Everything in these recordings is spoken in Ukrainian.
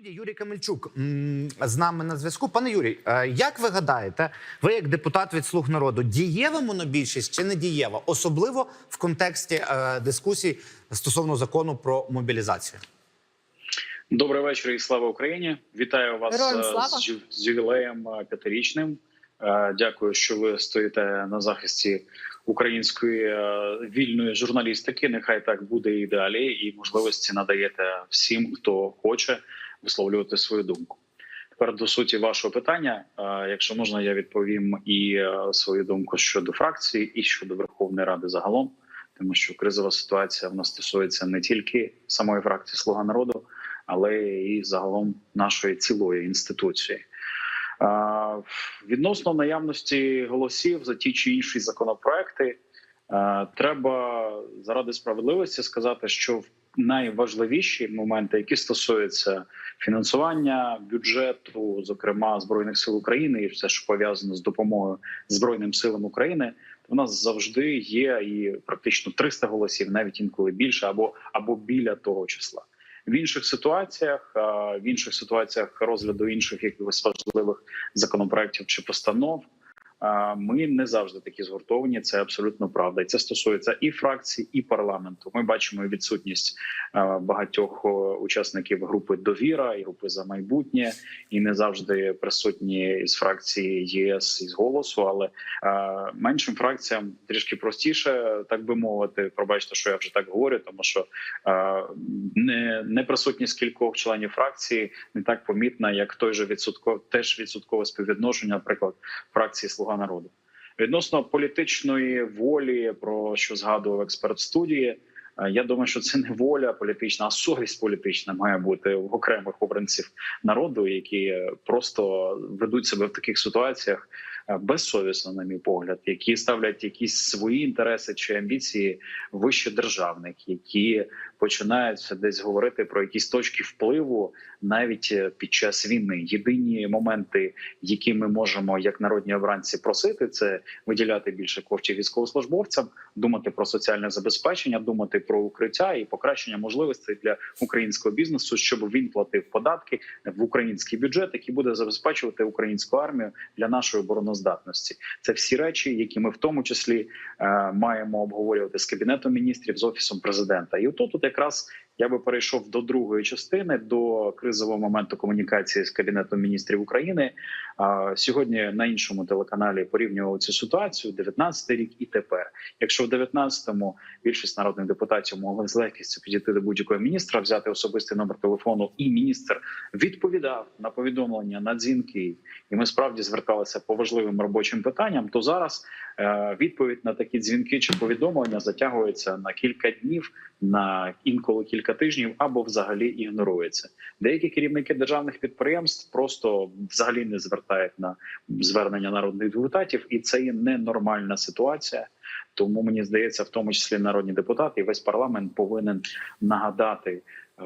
студії Юрій Камельчук з нами на зв'язку. Пане Юрій, е, як ви гадаєте, ви як депутат від слуг народу, дієва монобільшість чи не дієва, особливо в контексті е, дискусій стосовно закону про мобілізацію? Добрий вечір і слава Україні! Вітаю вас е, слава! з, з ювілеєм п'ятирічним. Дякую, що ви стоїте на захисті української вільної журналістики. Нехай так буде і далі, і можливості надаєте всім, хто хоче висловлювати свою думку. Тепер до суті вашого питання. Е, Якщо можна, я відповім і е, свою думку щодо фракції, і щодо Верховної Ради загалом, тому що кризова ситуація вона стосується не тільки самої фракції Слуга народу але і загалом нашої цілої інституції. Відносно наявності голосів за ті чи інші законопроекти, треба заради справедливості сказати, що в найважливіші моменти, які стосуються фінансування бюджету, зокрема збройних сил України, і все, що пов'язано з допомогою збройним силам України, у нас завжди є і практично 300 голосів, навіть інколи більше, або або біля того числа. В інших ситуаціях, в інших ситуаціях розгляду інших якихось важливих законопроєктів чи постанов. Ми не завжди такі згуртовані. Це абсолютно правда, і це стосується і фракції, і парламенту. Ми бачимо відсутність багатьох учасників групи довіра і групи за майбутнє, і не завжди присутні із фракції ЄС із голосу. Але меншим фракціям трішки простіше, так би мовити. Пробачте, що я вже так говорю, тому що не, не присутність кількох членів фракції не так помітна, як той же відсотково теж відсоткове співвідношення, наприклад, фракції Слуга народу. Відносно політичної волі, про що згадував експерт студії. е, Я думаю, що це не воля політична, а совість політична має бути в окремих обранців народу, які просто ведуть себе в таких ситуаціях безсовісно, на мій погляд, які ставлять якісь свої інтереси чи амбіції вище державних, які починають десь говорити про якісь точки впливу навіть е, під час війни. Єдині моменти, які ми можемо, як народні обранці, просити, це виділяти більше коштів військовослужбовцям, думати про соціальне забезпечення, думати про укриття і покращення можливостей для українського бізнесу, щоб він платив податки в український бюджет, який буде забезпечувати українську армію для нашої обороноздатності. Це всі речі, які ми в тому числі е, маємо обговорювати з кабінетом міністрів з офісом президента. І отут тут якраз я би перейшов до другої частини до кризового моменту комунікації з кабінетом міністрів України. Сьогодні на іншому телеканалі порівнювали цю ситуацію 19 рік і тепер. Якщо в 19-му більшість народних депутатів могли з легкістю підійти до будь-якого міністра, взяти особистий номер телефону, і міністр відповідав на повідомлення на дзвінки, і ми справді зверталися по важливим робочим питанням. То зараз е, відповідь на такі дзвінки чи повідомлення затягується на кілька днів, на інколи кілька тижнів, або взагалі ігнорується. Деякі керівники державних підприємств просто взагалі не звертають на звернення народних депутатів, і це є ненормальна ситуація. Тому мені здається, в тому числі народні депутати і весь парламент повинен нагадати е,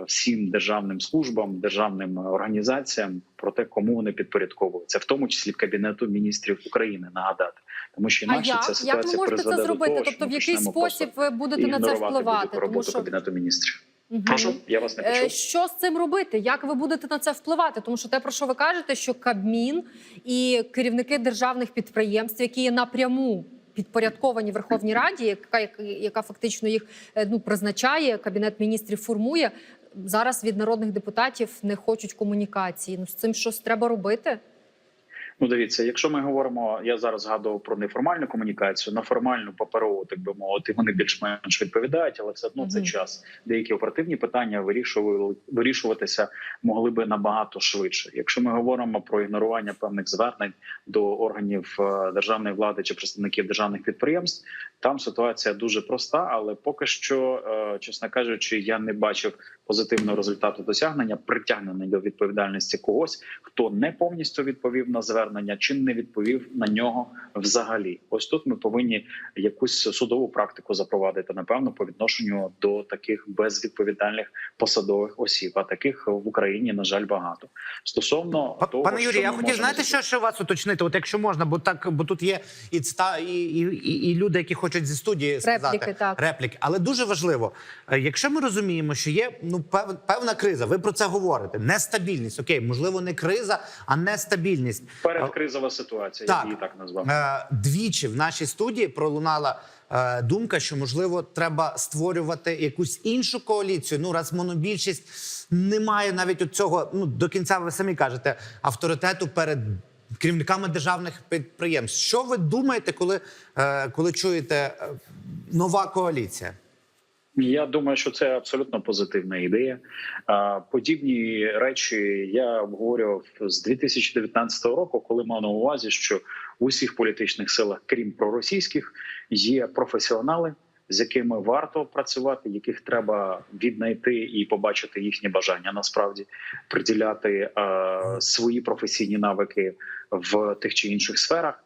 всім державним службам, державним організаціям про те, кому вони підпорядковуються, в тому числі кабінету міністрів України. Нагадати, тому що А інакше ця як? Як ситуація ви можете це зробити? того, тобто, в який спосіб ви будете на це впливати? роботу що кабінету міністрів. Прошу, я вас не Е, почув. Що з цим робити? Як ви будете на це впливати? Тому що те, про що ви кажете, що Кабмін і керівники державних підприємств, які є напряму підпорядковані Верховній Раді, яка яка, яка фактично їх е, ну призначає, кабінет міністрів формує. Зараз від народних депутатів не хочуть комунікації. Ну з цим щось треба робити. Ну, дивіться, якщо ми говоримо, я зараз згадував про неформальну комунікацію, на формальну паперову, так би мовити, вони більш-менш відповідають, але все одно це Мгм. час. Деякі оперативні питання вирішували вирішуватися могли би набагато швидше. Якщо ми говоримо про ігнорування певних звернень до органів е, державної влади чи представників державних підприємств, там ситуація дуже проста, але поки що, е, чесно кажучи, я не бачив позитивного результату досягнення притягнення до відповідальності когось, хто не повністю відповів на звернення чи не відповів на нього взагалі. Ось тут ми повинні якусь судову практику запровадити, напевно, по відношенню до таких безвідповідальних посадових осіб. А таких в Україні на жаль багато. Стосовно Па- того, Пане що Юрію, я хотів знаєте, що ще вас уточнити, от якщо можна, бо так, бо тут є і ста і, і, і, і люди, які хочуть зі студії сказати Репліки, так. репліки. Але дуже важливо, е, якщо ми розуміємо, що є ну ну пев, певна криза. Ви про це говорите. Нестабільність. Окей, можливо, не криза, а нестабільність. Передкризова ситуація, Так. я її так назвав. Е, двічі в нашій студії пролунала е, думка, що можливо треба створювати якусь іншу коаліцію. Ну, раз монобільшість не має навіть от цього, ну до кінця ви самі кажете, авторитету перед керівниками державних підприємств. Що ви думаєте, коли, е, коли чуєте нова коаліція? Я думаю, що це абсолютно позитивна ідея. Подібні речі я обговорював з 2019 року, коли мав на увазі, що в усіх політичних силах, крім проросійських, є професіонали, з якими варто працювати, яких треба віднайти і побачити їхні бажання насправді приділяти свої професійні навики в тих чи інших сферах.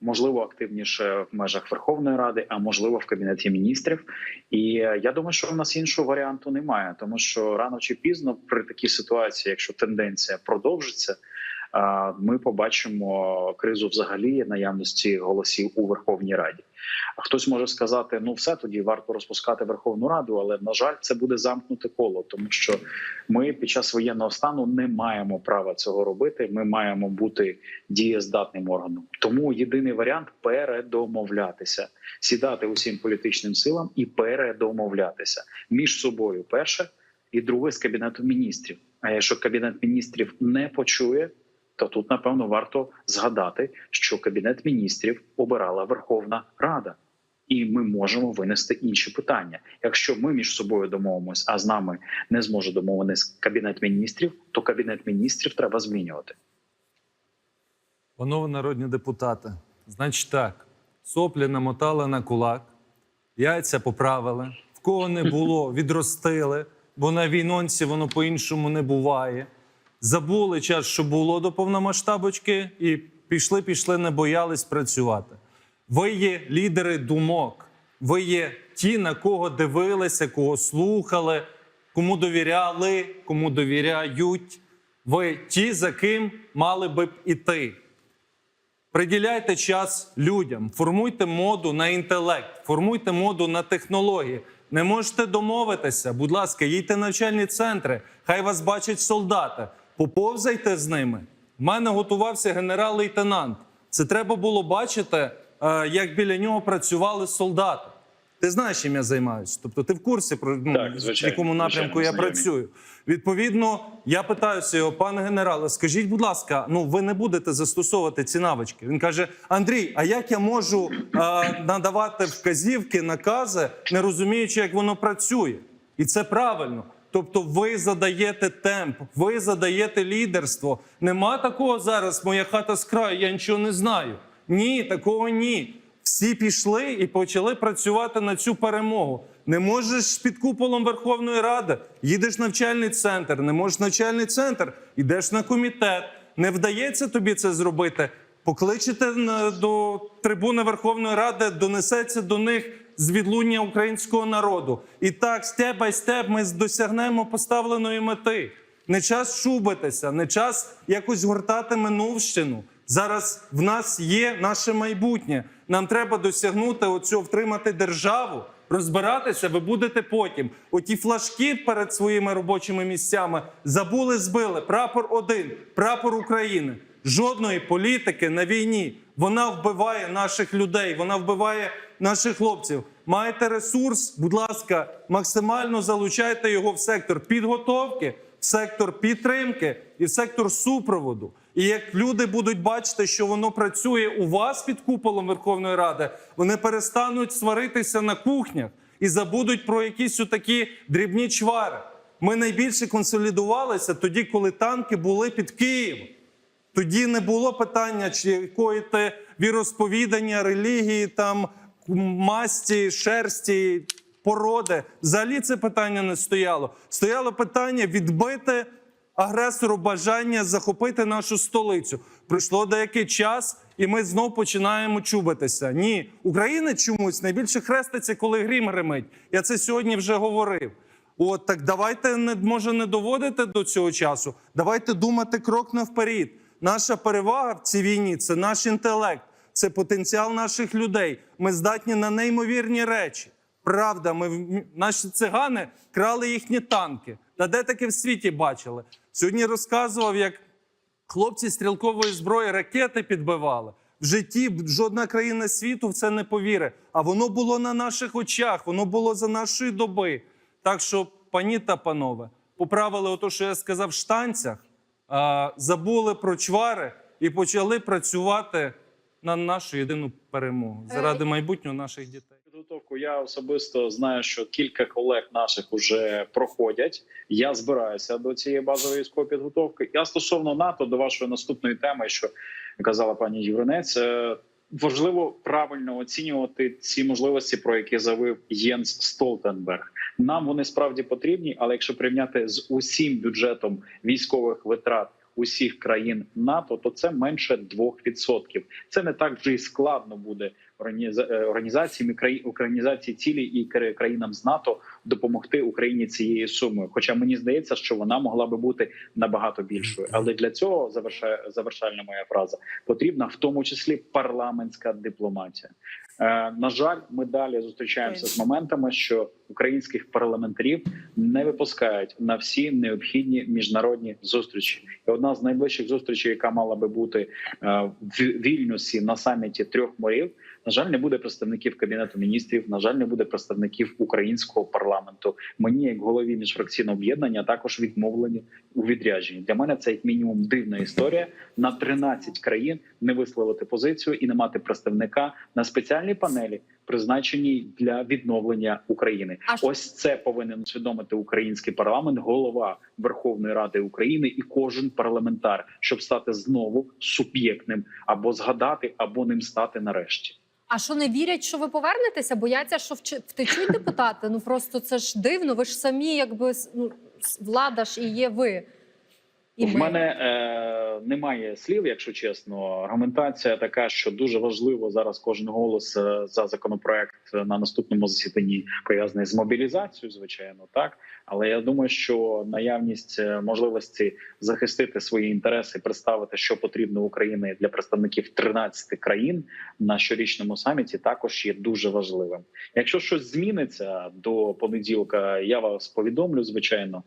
Можливо, активніше в межах Верховної Ради, а можливо в кабінеті міністрів. І е, я думаю, що в нас іншого варіанту немає, тому що рано чи пізно при такій ситуації, якщо тенденція продовжиться, ми побачимо кризу взагалі наявності голосів у Верховній Раді. Хтось може сказати: ну все тоді варто розпускати Верховну Раду, але на жаль, це буде замкнуте коло, тому що ми під час воєнного стану не маємо права цього робити. Ми маємо бути дієздатним органом. Тому єдиний варіант передомовлятися, сідати усім політичним силам і передомовлятися між собою. Перше і друге з кабінетом міністрів. А якщо кабінет міністрів не почує, то тут напевно варто згадати, що кабінет міністрів обирала Верховна Рада, і ми можемо винести інші питання. Якщо ми між собою домовимось, а з нами не зможе домовитись кабінет міністрів, то кабінет міністрів треба змінювати. Панове народні депутати, значить так, соплі намотали на кулак, яйця поправили, в кого не було, відростили, бо на війнонці воно по-іншому не буває. Забули час, що було до повномасштабочки, і пішли, пішли, не боялись працювати. Ви є лідери думок, ви є ті, на кого дивилися, кого слухали, кому довіряли, кому довіряють. Ви ті, за ким мали би іти. Приділяйте час людям, формуйте моду на інтелект, формуйте моду на технології. Не можете домовитися, будь ласка, їдьте в навчальні центри, хай вас бачать солдати. Поповзайте з ними. В мене готувався генерал-лейтенант. Це треба було бачити, е, як біля нього працювали солдати. Ти знаєш, чим я займаюся? Тобто, ти в курсі про ну, Так, звичайно, в якому напрямку звичайно, я працюю. Відповідно, я питаюся його, пане генерале, скажіть, будь ласка, ну ви не будете застосовувати ці навички. Він каже: Андрій, а як я можу е, надавати вказівки, накази, не розуміючи, як воно працює? І це правильно. Тобто, ви задаєте темп, ви задаєте лідерство. Нема такого зараз. Моя хата з краю, я нічого не знаю. Ні, такого ні. Всі пішли і почали працювати на цю перемогу. Не можеш під куполом Верховної Ради, їдеш в навчальний центр, не можеш в навчальний центр, йдеш на комітет. Не вдається тобі це зробити. Покличете до трибуни Верховної Ради, донесеться до них з відлуння українського народу. І так, степ бай степ, ми досягнемо поставленої мети. Не час шубитися, не час якось гортати минувщину. Зараз в нас є наше майбутнє. Нам треба досягнути оцього, втримати державу, розбиратися. Ви будете потім. Оті флажки перед своїми робочими місцями забули, збили. Прапор один, прапор України. Жодної політики на війні. Вона вбиває наших людей, вона вбиває наших хлопців. Маєте ресурс, будь ласка, максимально залучайте його в сектор підготовки, в сектор підтримки і в сектор супроводу. І як люди будуть бачити, що воно працює у вас під куполом Верховної Ради, вони перестануть сваритися на кухнях і забудуть про якісь такі дрібні чвари. Ми найбільше консолідувалися тоді, коли танки були під Києвом. Тоді не було питання, чи якої ти віросповідання, релігії, там масті, шерсті, породи. Взагалі це питання не стояло. Стояло питання відбити агресору бажання захопити нашу столицю. Пройшло деякий час, і ми знов починаємо чубитися. Ні, українець чомусь найбільше хреститься, коли грім гримить. Я це сьогодні вже говорив. От так давайте не може не доводити до цього часу. Давайте думати крок навперед. Наша перевага в цій війні це наш інтелект, це потенціал наших людей. Ми здатні на неймовірні речі. Правда, ми наші цигани крали їхні танки. Та де таке в світі бачили? Сьогодні розказував, як хлопці стрілкової зброї ракети підбивали. В житті жодна країна світу в це не повірить. А воно було на наших очах, воно було за нашої доби. Так що, пані та панове, поправили ото, що я сказав в штанцях, забули про чвари і почали працювати на нашу єдину перемогу заради майбутнього наших дітей. Підготовку я особисто знаю, що кілька колег наших вже проходять. Я збираюся до цієї базової військової підготовки. Я стосовно НАТО до вашої наступної теми, що казала пані Юринець, е, важливо правильно оцінювати ці можливості, про які заявив Єнс Столтенберг. Нам вони справді потрібні, але якщо порівняти з усім бюджетом військових витрат усіх країн НАТО, то це менше 2%. Це не так вже і складно буде е, організаціям організації цілі і кра- країнам з НАТО допомогти Україні цією сумою. Хоча мені здається, що вона могла би бути набагато більшою. Але для цього завершає завершальна моя фраза потрібна в тому числі парламентська дипломатія. Е, на жаль, ми далі зустрічаємося з моментами, що українських парламентарів не випускають на всі необхідні міжнародні зустрічі. І одна з найближчих зустрічей, яка мала би бути е, в Вільнюсі на саміті трьох морів. На жаль, не буде представників кабінету міністрів. На жаль, не буде представників українського парламенту. Мені, як голові міжфракційного об'єднання, також відмовлені у відрядженні. Для мене це як мінімум дивна історія. На 13 країн не висловити позицію і не мати представника на спеціальній панелі, призначеній для відновлення України. Ось це повинен усвідомити український парламент, голова Верховної Ради України і кожен парламентар, щоб стати знову суб'єктним або згадати, або ним стати нарешті. А що не вірять, що ви повернетеся? Бояться, що втечуть депутати? Ну просто це ж дивно. Ви ж самі, якби ну, влада ж і є ви. І В мене е, немає слів, якщо чесно. Аргументація така, що дуже важливо зараз кожен голос е, за законопроект на наступному засіданні пов'язаний з мобілізацією, звичайно, так. Але я думаю, що наявність е, можливості захистити свої інтереси, представити, що потрібно Україні для представників 13 країн на щорічному саміті, також є дуже важливим. Якщо щось зміниться до понеділка, я вас повідомлю, звичайно.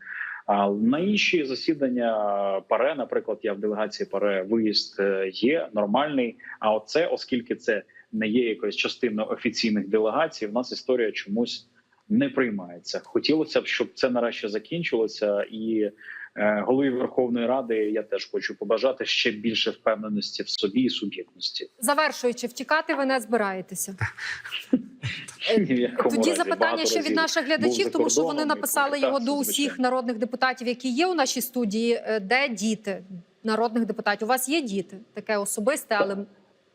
А на інші засідання ПАРЕ, наприклад, я в делегації ПАРЕ виїзд е, є нормальний. А оце, оскільки це не є якоюсь частиною офіційних делегацій, в нас історія чомусь не приймається. Хотілося б, щоб це нарешті закінчилося, і е, голові Верховної Ради я теж хочу побажати ще більше впевненості в собі і суб'єктності. Завершуючи, втікати ви не збираєтеся. Якому Тоді разі. запитання ще від наших глядачів, тому що вони написали його до усіх народних депутатів, які є у нашій студії. Е, Де діти народних депутатів? У вас є діти? Таке особисте, але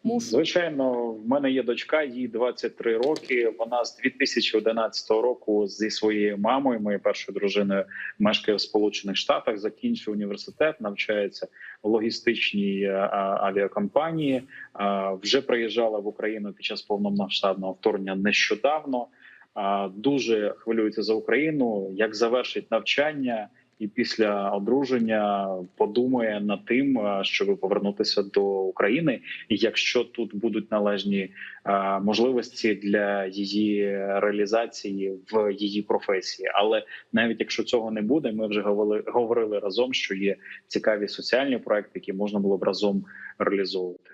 мушу. Звичайно, в мене є дочка, їй 23 роки. Вона з 2011 року зі своєю мамою, моєю першою дружиною, мешкає в Сполучених Штатах. Закінчує університет, навчається в логістичній е, авіакомпанії. Вже приїжджала в Україну під час повномасштабного вторгнення нещодавно. А, Дуже хвилюється за Україну. Як завершить навчання? І після одруження подумає над тим, е, щоб повернутися до України, і якщо тут будуть належні е, можливості для її реалізації в її професії. Але навіть якщо цього не буде, ми вже говорили, говорили разом, що є цікаві соціальні проекти, які можна було б разом реалізовувати.